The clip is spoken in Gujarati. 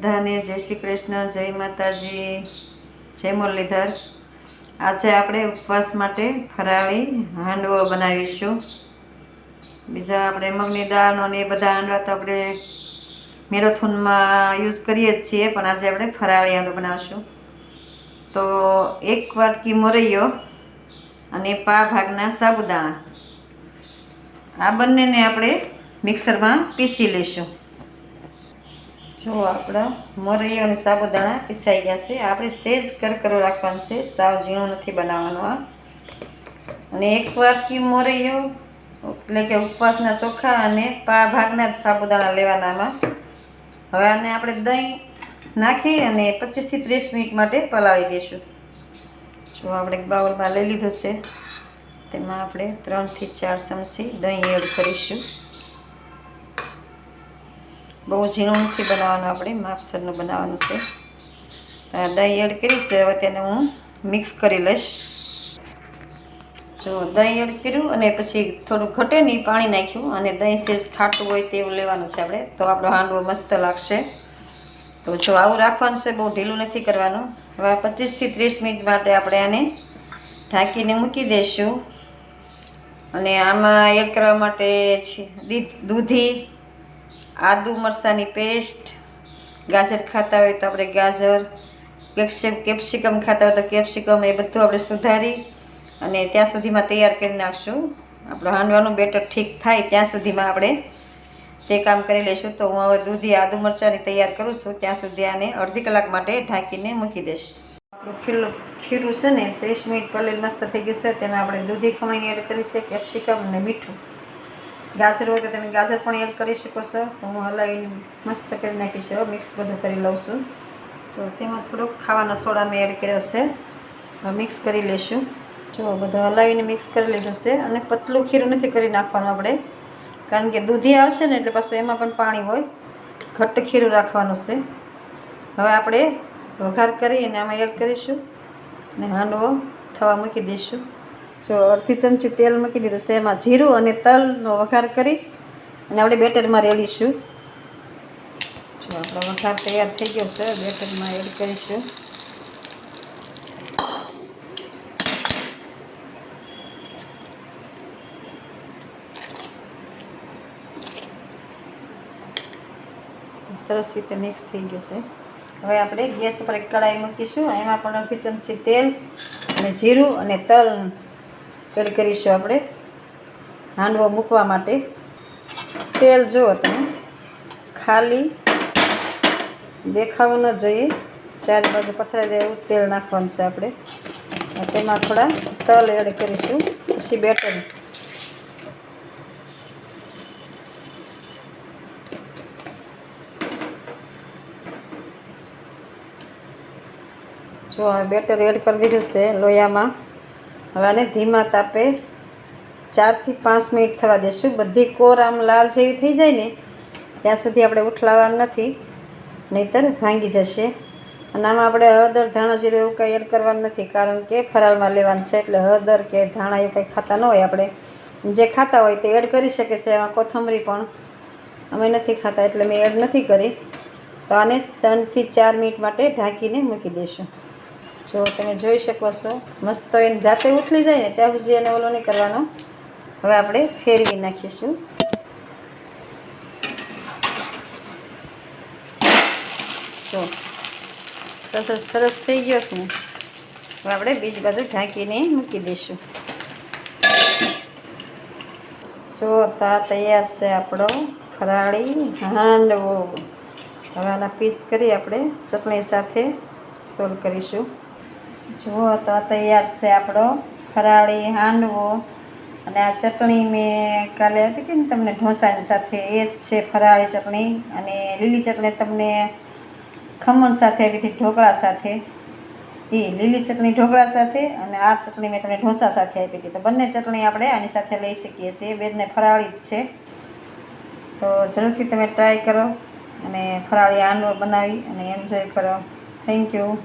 બધાને જય શ્રી કૃષ્ણ, જય માતાજી, જય મુરલીધર. આજે આપણે ઉપવાસ માટે ફરાળી હાંડવો બનાવીશું. બીજા આપણે મગની દાળનો ને એ બધા હાંડવા તો આપણે મેરોથોનમાં યુઝ કરીએ જ છીએ, પણ આજે આપણે ફરાળી હાંડવો બનાવશું. તો એક વાટકી મોરૈયો અને પા ભાગના સાબુદાણા. આ બંનેને આપણે મિક્સરમાં પીસી લઈશું. જો આપણા મોરૈયો સાબુદાણા પીસાઈ ગયા છે. આપણે સેજ કરકરો રાખવાનું છે. સાવ ઝીણું નથી બનાવવાનું આ. અને એક વાટકી મરૈયો, એટલે કે ઉપવાસના ચોખા અને પા ભાગના જ સાબુદાણા લેવાનામાં હવે આને આપણે દહીં નાખી અને પચીસથી ત્રીસ મિનિટ માટે પલાળી દઈશું. જો આપણે બાઉલમાં લઈ લીધું છે. તેમાં આપણે ત્રણથી ચાર ચમચી દહીં એડ કરીશું. બહુ ઝીણું નથી બનાવવાનું આપણે માપસરનું બનાવવાનું છે. દહીં એડ કર્યું છે, હવે તેને હું મિક્સ કરી લઈશ. જો દહીં એડ કર્યું અને પછી થોડું ઘટે નહીં, પાણી નાખ્યું અને દહીં સેજ ખાટું હોય તેવું લેવાનું છે આપણે. તો આપણો હાંડવો મસ્ત લાગશે. તો જો આવું રાખવાનું છે, બહુ ઢીલું નથી કરવાનું. હવે પચીસથી ત્રીસ મિનિટ માટે આપણે આને ઢાંકીને મૂકી દઈશું. અને આમાં એડ કરવા માટે દૂધી આદુ મરચાંની પેસ્ટ, ગાજર ખાતા હોય તો આપણે ગાજર કેપ્સિક કેપ્સિકમ ખાતા હોય તો કેપ્સિકમ, એ બધું આપણે સુધારી અને ત્યાં સુધીમાં તૈયાર કરી નાખશું. આપણું હાંડવાનું બેટર ઠીક થાય ત્યાં સુધીમાં આપણે તે કામ કરી લઈશું. તો હું હવે દૂધી, આદુ મરચાંની તૈયાર કરું છું. ત્યાં સુધી આને અડધી કલાક માટે ઢાંકીને મૂકી દઈશ. આપણું ખીરું ખીરું છે ને, ત્રીસ મિનિટ પલેલ મસ્ત થઈ ગયું છે. તેમાં આપણે દૂધી ખમણી એડ કરી છે, કેપ્સિકમ અને મીઠું. ગાજર હોય તો તમે ગાજર પણ એડ કરી શકો છો. તો હું હલાવીને મસ્ત કરી નાખીશ. મિક્સ બધું કરી લઉં છું. તો તેમાં થોડોક ખાવાનો સોડા મેં એડ કર્યો છે. મિક્સ કરી લઈશું. જો, બધું હલાવીને મિક્સ કરી લીધું છે અને પતલું ખીરું નથી કરી નાખવાનું આપણે. કારણ કે દૂધી આવશે ને એટલે પાછું એમાં પણ પાણી હોય. ઘટ્ટ ખીરું રાખવાનું છે. હવે આપણે વઘાર કરી અને આમાં એડ કરીશું. અને હાંડવો થવા મૂકી દઈશું. જો અડધી ચમચી તેલ મૂકી દીધું છે, એમાં જીરું અને તલનો વઘાર કરી અને આપણે બેટરમાં રેડીશું. જો આપણો વઘાર તૈયાર થઈ ગયો છે, બેટરમાં એડ કરીશું. સરસ રીતે મિક્સ થઈ ગયું છે. હવે આપણે ગેસ ઉપર એક કડાઈ મૂકીશું, એમાં પણ અડધી ચમચી તેલ અને જીરું અને તલ એડ કરીશું આપણે હાંડવો મૂકવા માટે. તેલ જુઓ તમે. ખાલી દેખાવું ન જોઈએ. ચારે બાજુ પથરાઈ જાય એવું તેલ નાખવાનું છે આપણે. તેમાં થોડા તલ એડ કરીશું. પછી બેટર. જો બેટર એડ કરી દીધું છે લોયામાં. હવે આને ધીમા તાપે ચારથી પાંચ મિનિટ થવા દઈશું બધી કોર આમ લાલ જેવી થઈ જાય ને, ત્યાં સુધી આપણે ઉઠલાવવાનું નથી. નહીતર ભાંગી જશે. અને આમાં આપણે હળદર ધાણા જીરું એવું કંઈ એડ કરવાનું નથી, કારણ કે ફરાળમાં લેવાનું છે. એટલે હળદર કે ધાણા એવું કંઈ ખાતા ન હોય આપણે. જે ખાતા હોય તે એડ કરી શકે છે, એમાં કોથમરી પણ. અમે નથી ખાતા, એટલે મેં એડ નથી કરી. તો આને ત્રણથી ચાર મિનિટ માટે ઢાંકીને મૂકી દઈશું. જો તમે જોઈ શકો છો. મસ્ત એને જાતે ઉઠલી જાય ને ત્યાં સુધી એને ઓલો નહીં કરવાનો. હવે આપણે ફેરવી નાખીશું. જો, સરસ સરસ થઈ ગયો છે ને. હવે આપણે બીજી બાજુ ઢાંકીને મૂકી દઈશું. જો, તા તૈયાર છે આપણો ફરાળી હાંડવો. હવે આના પીસ કરી આપણે ચટણી સાથે સોલ્વ કરીશું. જુઓ તો તૈયાર છે આપણો. ફરાળી, હાંડવો અને આ ચટણી મેં કાલે આપી હતી ને તમને ઢોસાની સાથે. એ જ છે ફરાળી ચટણી અને લીલી ચટણી તમને ખમણ સાથે આપી હતી, ઢોકળા સાથે. એ લીલી ચટણી, ઢોકળા સાથે અને આ ચટણી મેં તમને ઢોસા સાથે આપી હતી. તો બંને ચટણી આપણે આની સાથે લઈ શકીએ છીએ. બેને ફરાળી જ છે. તો જરૂરથી તમે ટ્રાય કરો અને ફરાળી હાંડવો બનાવી અને એન્જોય કરો. Thank you